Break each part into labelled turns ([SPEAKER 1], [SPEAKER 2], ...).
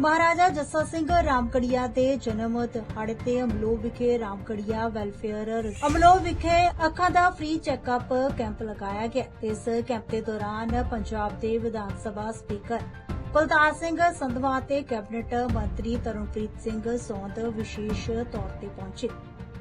[SPEAKER 1] ਮਹਾਰਾਜਾ ਜੱਸਾ ਸਿੰਘ ਰਾਮਕੜੀਆ ਦੇ ਜਨਮ ਦਿਹਾੜੇ ਤੇ ਅਮਲੋ ਵਿਖੇ ਰਾਮਕੜੀਆ ਵੈਲਫੇਅਰ ਅਮਲੋ ਵਿਖੇ ਅੱਖਾਂ ਦਾ ਫ੍ਰੀ ਚੈੱਕਅਪ ਕੈਂਪ ਲਗਾਇਆ ਗਿਆ। ਇਸ ਕੈਂਪ ਦੇ ਦੌਰਾਨ ਪੰਜਾਬ ਦੇ ਵਿਧਾਨ ਸਭਾ ਸਪੀਕਰ ਕੁਲਤਾਰ ਸਿੰਘ ਸੰਧਵਾ ਤੇ ਕੈਬਨਿਟ ਮੰਤਰੀ ਤਰਨਪ੍ਰੀਤ ਸਿੰਘ ਸੌਂਦ ਵਿਸ਼ੇਸ਼ ਤੌਰ ਤੇ ਪਹੁੰਚੇ।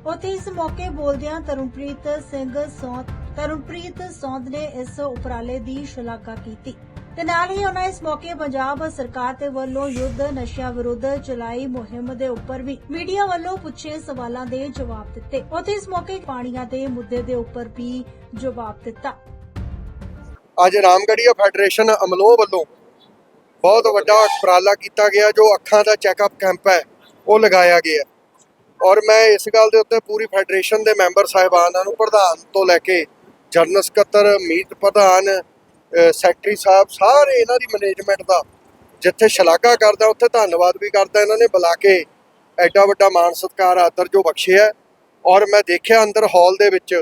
[SPEAKER 1] ਉਥੇ ਇਸ ਮੌਕੇ ਬੋਲਦਿਆਂ ਤਰਨਪ੍ਰੀਤ ਸਿੰਘ ਸੌਂਦ ਤਰੁਣਪ੍ਰੀਤ ਸੌਂਦ ਨੇ ਇਸ ਉਪਰਾਲੇ ਦੀ ਸ਼ਲਾਘਾ ਕੀਤੀ। ਤੇ ਨਾਲ ਹੀ ਉਹਨਾਂ ਇਸ ਮੌਕੇ ਪੰਜਾਬ ਸਰਕਾਰ ਦੇ ਵੱਲੋਂ ਯੁੱਧ, ਨਸ਼ਿਆਂ ਵਿਰੁੱਧ ਚਲਾਈ ਮੁਹਿੰਮ ਦੇ ਉੱਪਰ ਵੀ ਮੀਡੀਆ ਵੱਲੋਂ ਪੁੱਛੇ ਸਵਾਲਾਂ ਦੇ ਜਵਾਬ ਦਿੱਤੇ। ਉੱਥੇ ਇਸ ਮੌਕੇ ਪਾਣੀਆਂ ਦੇ ਮੁੱਦੇ ਦੇ ਉੱਪਰ ਵੀ ਜਵਾਬ ਦਿੱਤਾ।
[SPEAKER 2] ਅੱਜ ਰਾਮਗੜੀਆ ਫੈਡਰੇਸ਼ਨ ਅਮਲੋਹ ਵੱਲੋਂ ਬਹੁਤ ਵੱਡਾ ਉਪਰਾਲਾ ਕੀਤਾ ਗਿਆ, ਜੋ ਅੱਖਾਂ ਦਾ ਚੈੱਕਅਪ ਕੈਂਪ ਹੈ, ਉਹ ਲਗਾਇਆ ਗਿਆ। ਔਰ ਮੈਂ ਇਸ ਗੱਲ ਦੇ ਉੱਤੇ ਪੂਰੀ ਫੈਡਰੇਸ਼ਨ ਦੇ ਮੈਂਬਰ ਸਾਹਿਬਾਨਾਂ ਨੂੰ ਪ੍ਰਧਾਨ ਤੋਂ ਲੈ ਕੇ ਜਨਰਲ ਸਕੱਤਰ ਮੀਤ ਪ੍ਰਧਾਨ ਸੈਕਟਰੀ ਸਾਹਿਬ, ਸਾਰੇ ਇਹਨਾਂ ਦੀ ਮੈਨੇਜਮੈਂਟ ਦਾ ਜਿੱਥੇ ਸ਼ਲਾਘਾ ਕਰਦਾ, ਉੱਥੇ ਧੰਨਵਾਦ ਵੀ ਕਰਦਾ ਇਹਨਾਂ ਨੇ ਬੁਲਾ ਕੇ ਐਡਾ ਵੱਡਾ ਮਾਣ ਸਤਿਕਾਰ, ਆਦਰ ਜੋ ਬਖਸ਼ਿਆ ਔਰ ਮੈਂ ਦੇਖਿਆ ਅੰਦਰ ਹਾਲ ਦੇ ਵਿੱਚ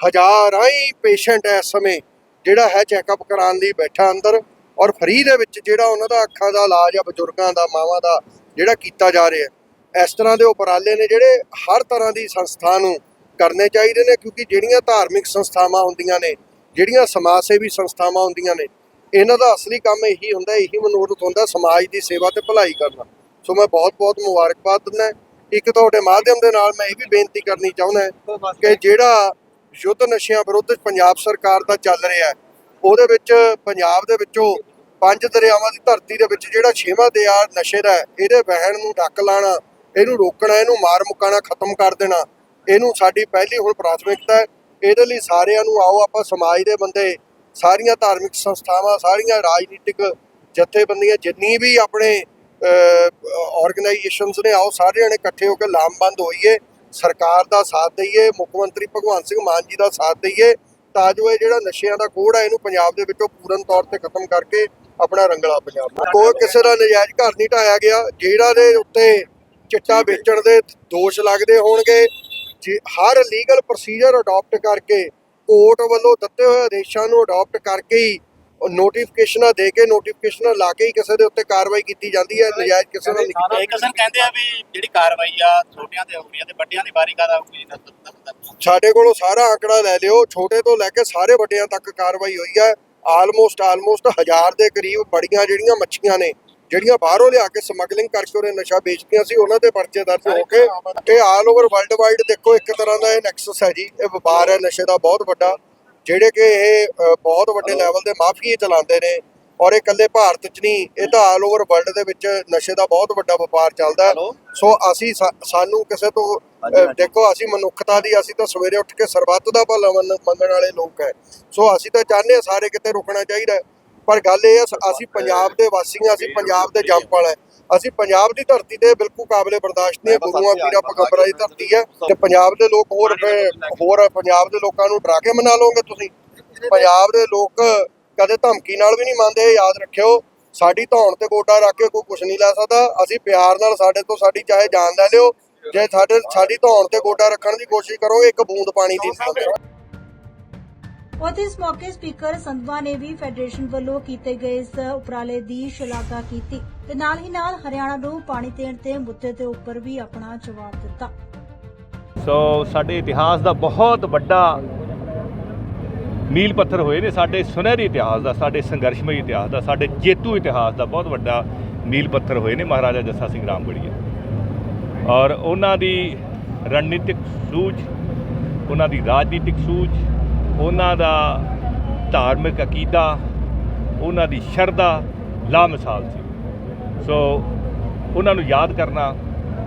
[SPEAKER 2] ਹਜ਼ਾਰਾਂ ਹੀ ਪੇਸ਼ੈਂਟ ਇਸ ਸਮੇਂ ਜਿਹੜਾ ਹੈ ਚੈੱਕਅਪ ਕਰਾਉਣ ਲਈ ਬੈਠਾ ਅੰਦਰ ਔਰ ਫਰੀ ਦੇ ਵਿੱਚ ਜਿਹੜਾ ਉਹਨਾਂ ਦਾ ਅੱਖਾਂ ਦਾ ਇਲਾਜ ਆ, ਬਜ਼ੁਰਗਾਂ ਦਾ, ਮਾਵਾਂ ਦਾ ਜਿਹੜਾ ਕੀਤਾ ਜਾ ਰਿਹਾ ਇਸ ਤਰ੍ਹਾਂ ਦੇ ਉਪਰਾਲੇ ਨੇ ਜਿਹੜੇ ਹਰ ਤਰ੍ਹਾਂ ਦੀ ਸੰਸਥਾ ਨੂੰ ਕਰਨੇ ਚਾਹੀਦੇ ਨੇ ਕਿਉਂਕਿ ਜਿਹੜੀਆਂ ਧਾਰਮਿਕ ਸੰਸਥਾਵਾਂ ਹੁੰਦੀਆਂ ਨੇ ਜਿਹੜੀਆਂ ਸਮਾਜ ਸੇਵੀ ਸੰਸਥਾਵਾਂ ਹੁੰਦੀਆਂ ਨੇ, ਇਹਨਾਂ ਦਾ ਅਸਲੀ ਕੰਮ ਇਹੀ ਹੁੰਦਾ, ਇਹੀ ਮਨੋਰਥ ਹੁੰਦਾ ਸਮਾਜ ਦੀ ਸੇਵਾ ਤੇ ਭਲਾਈ ਕਰਨਾ। ਸੋ ਮੈਂ ਬਹੁਤ ਬਹੁਤ ਮੁਬਾਰਕਬਾਦ ਦਿੰਦਾ। ਇੱਕ ਤੁਹਾਡੇ ਮਾਧਿਅਮ ਦੇ ਨਾਲ ਮੈਂ ਇਹ ਵੀ ਬੇਨਤੀ ਕਰਨੀ ਚਾਹੁੰਦਾ ਕਿ ਜਿਹੜਾ ਯੁੱਧ ਨਸ਼ਿਆਂ ਵਿਰੁੱਧ ਪੰਜਾਬ ਸਰਕਾਰ ਦਾ ਚੱਲ ਰਿਹਾ ਹੈ ਉਹਦੇ ਵਿੱਚ ਪੰਜਾਬ ਦੇ ਵਿੱਚੋਂ ਪੰਜ ਦਰਿਆਵਾਂ ਦੀ ਧਰਤੀ ਦੇ ਵਿੱਚ ਜਿਹੜਾ ਛੇਵਾਂ ਦਰਿਆ ਨਸ਼ੇ ਦਾ ਇਹਦੇ ਵਹਿਣ ਨੂੰ ਡੱਕ ਲਾਣਾ, ਇਹਨੂੰ ਰੋਕਣਾ, ਇਹਨੂੰ ਮਾਰ ਮੁਕਾਣਾ ਖਤਮ ਕਰ ਦੇਣਾ, ਇਹਨੂੰ ਸਾਡੀ ਪਹਿਲੀ ਹੁਣ ਪ੍ਰਾਥਮਿਕਤਾ ਹੈ। ਇਹਦੇ ਲਈ ਸਾਰਿਆਂ ਨੂੰ ਆਓ, ਆਪਾਂ ਸਮਾਜ ਦੇ ਬੰਦੇ, ਸਾਰੀਆਂ ਧਾਰਮਿਕ ਸੰਸਥਾਵਾਂ, ਸਾਰੀਆਂ ਰਾਜਨੀਤਿਕ ਜਥੇਬੰਦੀਆਂ ਜਿੰਨੀ ਵੀ ਆਪਣੇ ਆਰਗੇਨਾਈਜੇਸ਼ਨਸ ਨੇ, ਆਓ ਸਾਰੇ ਨੇ ਇਕੱਠੇ ਹੋ ਕੇ ਲਾਮਬੰਦ ਹੋਈਏ, ਸਰਕਾਰ ਦਾ ਸਾਥ ਦਈਏ, ਮੁੱਖ ਮੰਤਰੀ ਭਗਵੰਤ ਸਿੰਘ ਮਾਨ ਜੀ ਦਾ ਸਾਥ ਦਈਏ, ਤਾਂ ਜੋ ਇਹ ਜਿਹੜਾ ਨਸ਼ਿਆਂ ਦਾ ਕੋੜ ਹੈ ਇਹਨੂੰ ਪੰਜਾਬ ਦੇ ਵਿੱਚੋਂ ਪੂਰਨ ਤੌਰ ਤੇ ਖਤਮ ਕਰਕੇ ਆਪਣਾ ਰੰਗਲਾ ਪੰਜਾਬ ਕੋਈ ਕਿਸੇ ਦਾ ਨਜਾਇਜ਼ ਘਰ ਨਹੀਂ ਢਾਇਆ ਗਿਆ, ਜਿਹੜਾ ਦੇ ਉੱਤੇ ਚਿੱਟਾ ਵੇਚਣ ਦੇ ਦੋਸ਼ ਲੱਗਦੇ ਹੋਣਗੇ ਜੇ ਹਰ ਲੀਗਲ ਪ੍ਰੋਸੀਜਰ ਅਡਾਪਟ ਕਰਕੇ ਕੋਰਟ ਵੱਲੋਂ ਦਿੱਤੇ ਹੋਏ ਆਦੇਸ਼ਾਂ ਨੂੰ ਅਡਾਪਟ ਕਰਕੇ ਹੀ ਨੋਟੀਫਿਕੇਸ਼ਨਾਂ ਦੇ ਕੇ ਨੋਟੀਫਿਕੇਸ਼ਨਾਂ ਲਾ ਕੇ ਹੀ ਕਿਸੇ ਦੇ ਉੱਤੇ ਕਾਰਵਾਈ ਕੀਤੀ ਜਾਂਦੀ ਹੈ ਨਜਾਇਜ਼ ਕਿਸੇ ਨਾਲ ਨਹੀਂ।
[SPEAKER 3] ਇੱਕ ਕਿਸਮ ਕਹਿੰਦੇ ਆ ਵੀ ਜਿਹੜੀ ਕਾਰਵਾਈ ਆ ਛੋਟਿਆਂ ਤੇ ਹੋ ਰਹੀ ਆ ਤੇ ਵੱਡਿਆਂ ਦੀ ਵਾਰੀ ਕਦ ਆਊਗੀ ਜੀ
[SPEAKER 2] ਸਾਡੇ ਕੋਲੋਂ ਸਾਰਾ ਆંકੜਾ ਲੈ ਲਿਓ ਛੋਟੇ ਤੋਂ ਲੈ ਕੇ ਸਾਰੇ ਵੱਡਿਆਂ ਤੱਕ ਕਾਰਵਾਈ ਹੋਈ ਹੈ। ਆਲਮੋਸਟ ਆਲਮੋਸਟ ਹਜ਼ਾਰ ਦੇ ਕਰੀਬ ਬੜੀਆਂ ਜਿਹੜੀਆਂ ਮੱਛੀਆਂ ਨੇ ਜਿਹੜੀਆਂ ਬਾਹਰੋਂ ਲਿਆ ਕੇ ਸਮਗਲਿੰਗ ਕਰਕੇ ਉਹਨੇ ਨਸ਼ਾ ਵੇਚਦੀਆਂ ਸੀ ਉਹਨਾਂ ਦੇ ਪਰਚੇ ਦਰਜ ਹੋ ਕੇ ਇਹ ਆਲ ਓਵਰ ਵਰਲਡ ਵਾਈਡ ਦੇਖੋ ਇੱਕ ਤਰ੍ਹਾਂ ਦਾ ਇਹ ਨੈਕਸਸ ਹੈ ਜੀ। ਇਹ ਵਪਾਰ ਹੈ ਨਸ਼ੇ ਦਾ ਬਹੁਤ ਵੱਡਾ ਜਿਹੜੇ ਕਿ ਇਹ ਬਹੁਤ ਵੱਡੇ ਲੈਵਲ ਦੇ ਮਾਫੀਏ ਚਲਾਉਂਦੇ ਨੇ ਔਰ ਇਹ ਇਕੱਲੇ ਭਾਰਤ 'ਚ ਨਹੀਂ ਇਹ ਤਾਂ ਆਲ ਓਵਰ ਵਰਲਡ ਦੇ ਵਿੱਚ ਨਸ਼ੇ ਦਾ ਬਹੁਤ ਵੱਡਾ ਵਪਾਰ ਚੱਲਦਾ ਸੋ ਅਸੀਂ ਸਾਨੂੰ ਕਿਸੇ ਤੋਂ ਦੇਖੋ ਅਸੀਂ ਮਨੁੱਖਤਾ ਦੀ ਅਸੀਂ ਤਾਂ ਸਵੇਰੇ ਉੱਠ ਕੇ ਸਰਬੱਤ ਦਾ ਭਲਾ ਮੰਨ- ਮੰਗਣ ਵਾਲੇ ਲੋਕ ਹੈ। ਸੋ ਅਸੀਂ ਤਾਂ ਚਾਹੁੰਦੇ ਹਾਂ ਸਾਰੇ ਕਿਤੇ ਰੁਕਣਾ ਚਾਹੀਦਾ। ਪਰ ਗੱਲ ਇਹ ਸ- ਅਸੀਂ ਪੰਜਾਬ ਦੇ ਵਾਸੀ ਅਸੀਂ ਪੰਜਾਬ ਦੇ ਜੰਪਲ ਹੈ ਅਸੀਂ ਪੰਜਾਬ ਦੀ ਧਰਤੀ ਤੇ ਬਿਲਕੁਲ ਕਾਬਲੇ ਬਰਦਾਸ਼ਤ ਨਹੀਂ। ਗੁਰੂਆਂ ਪੀਰਾਂ ਪਗੰਬਰਾਂ ਦੀ ਧਰਤੀ ਹੈ ਤੇ ਪੰਜਾਬ ਦੇ ਲੋਕ ਹੋਰ ਹੋਰ ਪੰਜਾਬ ਦੇ ਲੋਕਾਂ ਨੂੰ ਡਰਾ ਕੇ ਮਨਾ ਲਓਗੇ ਤੁਸੀਂ ਪੰਜਾਬ ਦੇ ਲੋਕ ਕਦੇ ਧਮਕੀ ਨਾਲ ਵੀ ਨਹੀਂ ਮੰਨਦੇ ਯਾਦ ਰੱਖਿਓ ਸਾਡੀ ਧੌਣ ਤੇ ਗੋਡਾ ਰੱਖ ਕੇ ਕੋਈ ਕੁਝ ਨਹੀਂ ਲੈ ਸਕਦਾ ਅਸੀਂ ਪਿਆਰ ਨਾਲ ਸਾਡੇ ਤੋਂ ਸਾਡੀ ਚਾਹੇ ਜਾਨ ਲੈ ਲਿਓ ਜੇ ਸਾਡੇ ਸਾਡੀ ਧੌਣ ਤੇ ਗੋਡਾ ਰੱਖਣ ਦੀ ਕੋਸ਼ਿਸ਼ ਕਰੋਗੇ ਇੱਕ ਬੂੰਦ ਪਾਣੀ ਦੀ ਨਹੀਂ
[SPEAKER 1] ਉੱਥੇ ਇਸ ਮੌਕੇ ਸਪੀਕਰ ਸੰਧਵਾ ਨੇ ਵੀ ਫੈਡਰੇਸ਼ਨ ਵੱਲੋਂ ਕੀਤੇ ਗਏ ਇਸ ਉਪਰਾਲੇ ਦੀ ਸ਼ਲਾਘਾ ਕੀਤੀ ਤੇ ਨਾਲ ਹੀ ਨਾਲ ਹਰਿਆਣਾ ਨੂੰ ਪਾਣੀ ਦੇਣ ਤੇ ਮੁੱਦੇ ਦੇ ਉੱਪਰ ਵੀ ਆਪਣਾ ਜਵਾਬ ਦਿੱਤਾ।
[SPEAKER 4] ਸੋ ਸਾਡੇ ਇਤਿਹਾਸ ਦਾ ਬਹੁਤ ਵੱਡਾ ਮੀਲ ਪੱਥਰ ਹੋਏ ਨੇ ਸਾਡੇ ਸੁਨਹਿਰੀ ਇਤਿਹਾਸ ਦਾ, ਸਾਡੇ ਸੰਘਰਸ਼ਮਈ ਇਤਿਹਾਸ ਦਾ, ਸਾਡੇ ਜੇਤੂ ਇਤਿਹਾਸ ਦਾ ਬਹੁਤ ਵੱਡਾ ਮੀਲ ਪੱਥਰ ਹੋਏ ਨੇ ਮਹਾਰਾਜਾ ਜੱਸਾ ਸਿੰਘ ਰਾਮਗੜੀਆ। ਔਰ ਉਹਨਾਂ ਦੀ ਰਣਨੀਤਿਕ ਸੂਝ, ਉਹਨਾਂ ਦੀ ਰਾਜਨੀਤਿਕ ਸੂਝ ਉਹਨਾਂ ਦਾ ਧਾਰਮਿਕ ਅਕੀਦਾ, ਉਹਨਾਂ ਦੀ ਸ਼ਰਧਾ ਲਾਮਿਸਾਲ ਸੀ। ਸੋ ਉਹਨਾਂ ਨੂੰ ਯਾਦ ਕਰਨਾ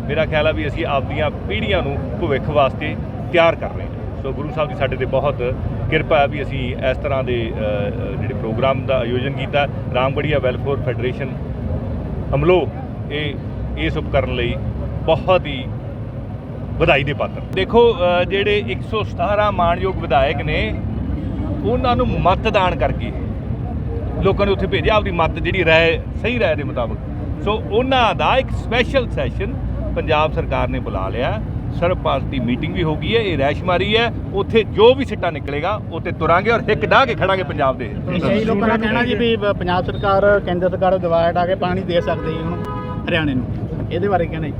[SPEAKER 4] ਮੇਰਾ ਖਿਆਲ ਆ ਵੀ ਅਸੀਂ ਆਪਦੀਆਂ ਪੀੜ੍ਹੀਆਂ ਨੂੰ ਭਵਿੱਖ ਵਾਸਤੇ ਤਿਆਰ ਕਰ ਰਹੇ ਹਾਂ। ਸੋ ਗੁਰੂ ਸਾਹਿਬ ਦੀ ਸਾਡੇ ਤੇ ਬਹੁਤ ਕਿਰਪਾ ਹੈ ਵੀ ਅਸੀਂ ਇਸ ਤਰ੍ਹਾਂ ਦੇ ਜਿਹੜੇ ਪ੍ਰੋਗਰਾਮ ਦਾ ਆਯੋਜਨ ਕੀਤਾ। ਰਾਮਗੜੀਆ ਵੈਲਫੇਅਰ ਫੈਡਰੇਸ਼ਨ ਅਮਲੋ ਇਹ, ਇਸ ਉਪਕਰਨ ਲਈ ਬਹੁਤ ਹੀ ਵਧਾਈ ਦੇ ਪਾਤਰ। ਦੇਖੋ ਜਿਹੜੇ 117 ਮਾਣਯੋਗ ਵਿਧਾਇਕ ਨੇ ਉਹਨਾਂ ਨੂੰ ਮਤਦਾਨ ਕਰਕੇ ਲੋਕਾਂ ਨੇ ਉੱਥੇ ਭੇਜਿਆ ਆਪਦੀ ਮਤ ਜਿਹੜੀ ਰਾਏ ਸਹੀ ਰਾਏ ਦੇ ਮੁਤਾਬਕ। ਸੋ ਉਹਨਾਂ ਦਾ ਇੱਕ ਸਪੈਸ਼ਲ ਸੈਸ਼ਨ ਪੰਜਾਬ ਸਰਕਾਰ ਨੇ ਬੁਲਾ ਲਿਆ। ਸਰਬ ਪਾਰਟੀ ਮੀਟਿੰਗ ਵੀ ਹੋ ਗਈ ਹੈ ਇਹ ਰੈਸ਼ਮਾਰੀ ਹੈ। ਉੱਥੇ ਜੋ ਵੀ ਸਿੱਟਾ ਨਿਕਲੇਗਾ ਉੱਥੇ ਤੁਰਾਂਗੇ ਔਰ ਹਿੱਕ ਡਾਹ ਕੇ ਖੜਾਂਗੇ ਪੰਜਾਬ ਦੇ।
[SPEAKER 5] ਕਈ ਲੋਕਾਂ ਦਾ ਕਹਿਣਾ ਜੀ ਵੀ ਪੰਜਾਬ ਸਰਕਾਰ ਕੇਂਦਰ ਸਰਕਾਰ ਦਵਾਇਆ ਡਾ ਕੇ ਪਾਣੀ ਦੇ ਸਕਦੀ ਹੈ ਹੁਣ ਹਰਿਆਣੇ ਨੂੰ। ਇਹਦੇ ਬਾਰੇ ਕਹਿੰਦਾ ਜੀ?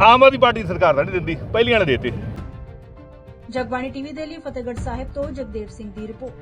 [SPEAKER 4] ਆਮ ਆਦਮੀ ਪਾਰਟੀ ਦੀ ਸਰਕਾਰ ਤਾਂ ਨਹੀਂ ਦਿੰਦੀ, ਪਹਿਲੀਆਂ ਨੇ ਦੇਤੇ।
[SPEAKER 1] ਜਗਬਾਣੀ ਟੀਵੀ ਦੇ ਲਈ ਫਤਿਹਗੜ੍ਹ ਸਾਹਿਬ ਤੋਂ ਜਗਦੇਵ ਸਿੰਘ ਦੀ ਰਿਪੋਰਟ